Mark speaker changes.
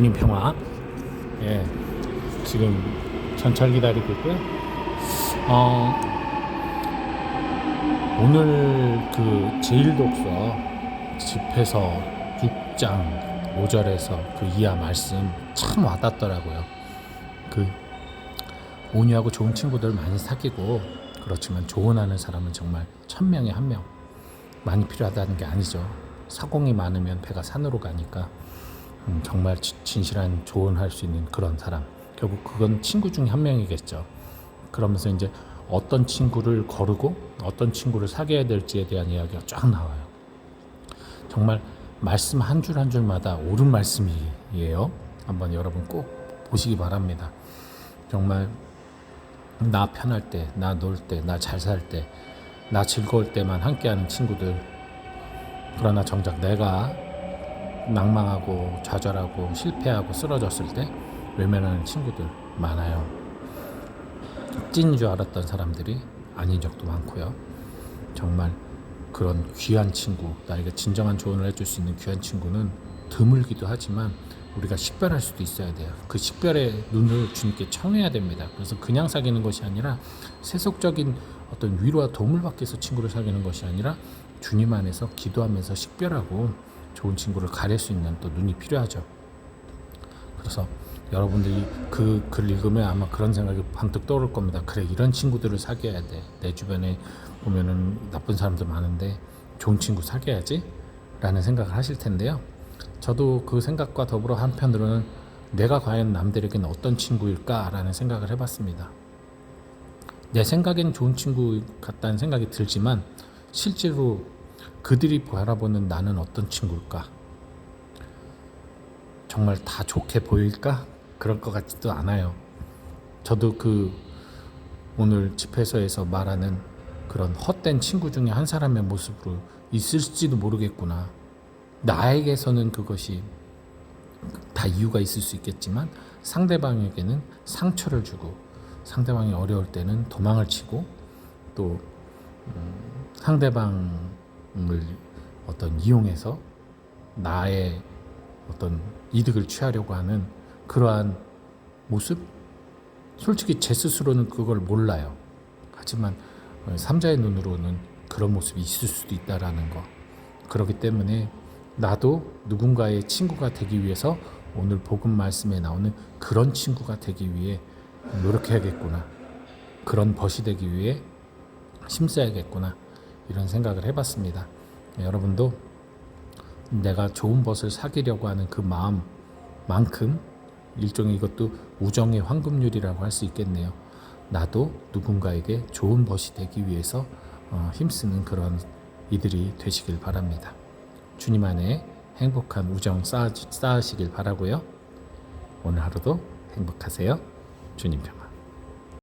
Speaker 1: 주님 평화. 예, 지금 전철 기다리고 있고요. 어, 오늘 그 제일독서 집에서 6장 5절에서 그 이하 말씀 참 와닿더라고요. 그 온유하고 좋은 친구들 많이 사귀고 그렇지만 조언하는 사람은 정말 천 명에 한 명 많이 필요하다는 게 아니죠. 사공이 많으면 배가 산으로 가니까 음, 정말 지- 진실한 조언할 수 있는 그런 사람. 결국 그건 친구 중에 한 명이겠죠. 그러면서 이제 어떤 친구를 거르고 어떤 친구를 사귀어야 될지에 대한 이야기가 쫙 나와요. 정말 말씀 한 줄 한 줄마다 옳은 말씀이에요. 한번 여러분 꼭 보시기 바랍니다. 정말 나 편할 때, 나 놀 때, 나 잘 살 때, 나 즐거울 때만 함께하는 친구들. 그러나 정작 내가 낭망하고 좌절하고 실패하고 쓰러졌을 때 외면하는 친구들 많아요. 찐인 줄 알았던 사람들이 아닌 적도 많고요. 정말 그런 귀한 친구, 나에게 진정한 조언을 해줄 수 있는 귀한 친구는 드물기도 하지만 우리가 식별할 수도 있어야 돼요. 그 식별의 눈을 주님께 청해야 됩니다. 그래서 그냥 사귀는 것이 아니라 세속적인 어떤 위로와 도움을 받기 위해서 친구를 사귀는 것이 아니라 주님 안에서 기도하면서 식별하고 좋은 친구를 가릴 수 있는 또 눈이 필요하죠. 그래서 여러분들이 그 글 읽으면 아마 그런 생각이 반뜩 떠오를 겁니다. 그래 이런 친구들을 사귀어야 돼. 내 주변에 보면은 나쁜 사람들 많은데 좋은 친구 사귀어야지 라는 생각을 하실 텐데요. 저도 그 생각과 더불어 한편으로는 내가 과연 남들에게는 어떤 친구일까라는 생각을 해봤습니다. 내 생각엔 좋은 친구 같다는 생각이 들지만 실제로 그들이 바라보는 나는 어떤 친구일까? 정말 다 좋게 보일까? 그럴 것 같지도 않아요. 저도 그 오늘 집회서에서 말하는 그런 헛된 친구 중에 한 사람의 모습으로 있을지도 모르겠구나. 나에게서는 그것이 다 이유가 있을 수 있겠지만 상대방에게는 상처를 주고 상대방이 어려울 때는 도망을 치고 또 음, 상대방 을 어떤 이용해서 나의 어떤 이득을 취하려고 하는 그러한 모습? 솔직히 제 스스로는 그걸 몰라요. 하지만 어, 삼자의 눈으로는 그런 모습이 있을 수도 있다라는 거. 그렇기 때문에 나도 누군가의 친구가 되기 위해서 오늘 복음 말씀에 나오는 그런 친구가 되기 위해 노력해야겠구나. 그런 벗이 되기 위해 힘써야겠구나. 이런 생각을 해봤습니다. 여러분도 내가 좋은 벗을 사귀려고 하는 그 마음만큼 일종의 이것도 우정의 황금률이라고 할 수 있겠네요. 나도 누군가에게 좋은 벗이 되기 위해서 어, 힘쓰는 그런 이들이 되시길 바랍니다. 주님 안에 행복한 우정 쌓아, 쌓으시길 바라고요. 오늘 하루도 행복하세요. 주님 평.